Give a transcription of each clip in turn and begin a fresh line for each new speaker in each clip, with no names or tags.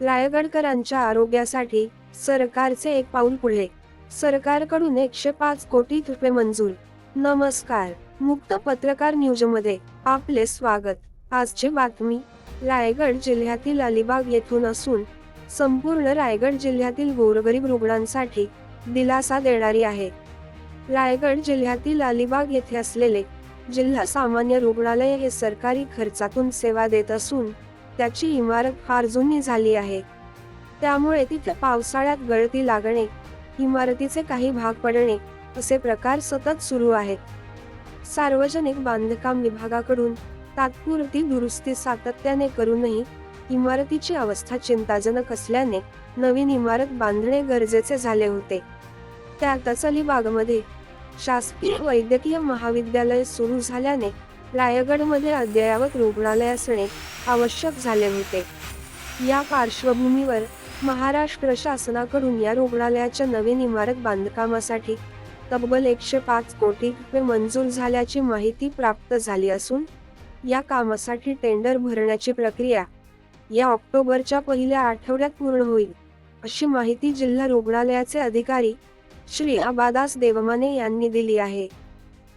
रायगडकरांच्या आरोग्यासाठी सरकारचे एक पाऊल पुढे. सरकारकडून एकशे पाच कोटी रुपये मंजूर. नमस्कार. मुक्त पत्रकार न्यूजमध्ये आपले स्वागत. आजची बातमी रायगड जिल्ह्यातील अलिबाग येथून असून संपूर्ण रायगड जिल्ह्यातील गोरगरीब रुग्णांसाठी दिलासा देणारी आहे. रायगड जिल्ह्यातील अलिबाग येथे असलेले जिल्हा सामान्य रुग्णालय हे सरकारी खर्चातून सेवा देत असून त्याची इमारत फार जुनी झाली आहे. त्यामुळे तिथं पावसाळ्यात गळती लागणे इमारतीचे काही भाग पडणे असे प्रकार सतत सुरू आहेत. सार्वजनिक बांधकाम विभागाकडून तात्पुरती दुरुस्ती सातत्याने करूनही इमारतीची अवस्था चिंताजनक असल्याने नवीन इमारत बांधणे गरजेचे झाले होते. त्यातच अलिबागमध्ये शासकीय वैद्यकीय महाविद्यालय सुरू झाल्याने रायगडमध्ये अद्ययावत रुग्णालय असणे आवश्यक झाले होते. या पार्श्वभूमीवर महाराष्ट्र शासनाकडून या रुग्णालयाच्या नवीन इमारत बांधकामासाठी तब्बल एकशे पाच कोटी रुपये मंजूर झाल्याची माहिती प्राप्त झाली असून या कामासाठी टेंडर भरण्याची प्रक्रिया या ऑक्टोबरच्या पहिल्या आठवड्यात पूर्ण होईल अशी माहिती जिल्हा रुग्णालयाचे अधिकारी श्री आबादास देवमाने यांनी दिली आहे.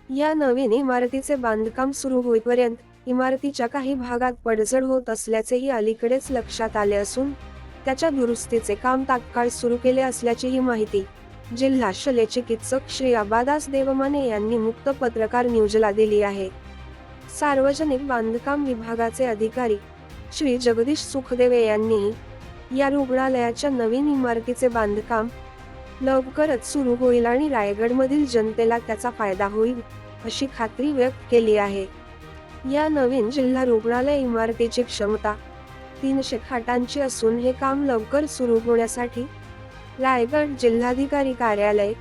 या नवीन इमारतीचे बांधकाम सुरू होईपर्यंत इमारतीच्या काही भागात पडझड होत असल्याचेही अलीकडेच लक्षात आले असून त्याच्या दुरुस्तीचे काम तात्काळ सुरू केले असल्याची ही माहिती जिल्हा शल्य चिकित्सक श्री आबादास देवमाने यांनी मुक्त पत्रकार न्यूजला दिली आहे. सार्वजनिक बांधकाम विभागाचे अधिकारी श्री जगदीश सुखदेवे यांनी या रुग्णालयाच्या नवीन इमारतीचे बांधकाम लवकरच सुरू होईल आणि रायगडमधील जनतेला त्याचा फायदा होईल अशी खात्री व्यक्त केली आहे. या नवीन जिल्हा रुग्णालय इमारतीची क्षमता तीनशे खाटांची असून हे काम लवकर सुरू होण्यासाठी रायगड जिल्हाधिकारी कार्यालय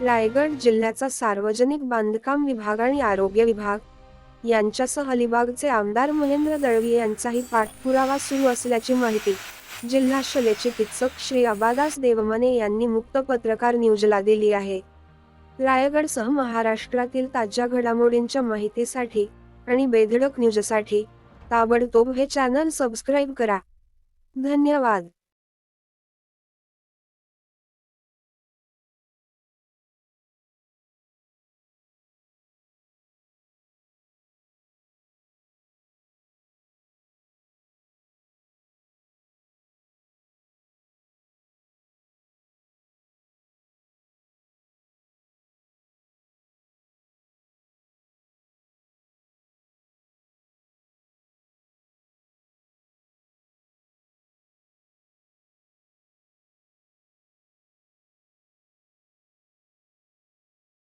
रायगड जिल्ह्याचा सार्वजनिक बांधकाम विभाग आणि आरोग्य विभाग यांच्यासह अलिबागचे आमदार महेंद्र दळवी यांचाही पाठपुरावा सुरू असल्याची माहिती जिल्हा शल्य चिकित्सक श्री अबादास देवमने यांनी मुक्त पत्रकार न्यूजला दिली आहे. रायगडसह महाराष्ट्रातील ताज्या घडामोडींच्या माहितीसाठी आणि बेधडक न्यूजसाठी ताबडतोब हे चॅनल सबस्क्राईब करा. धन्यवाद.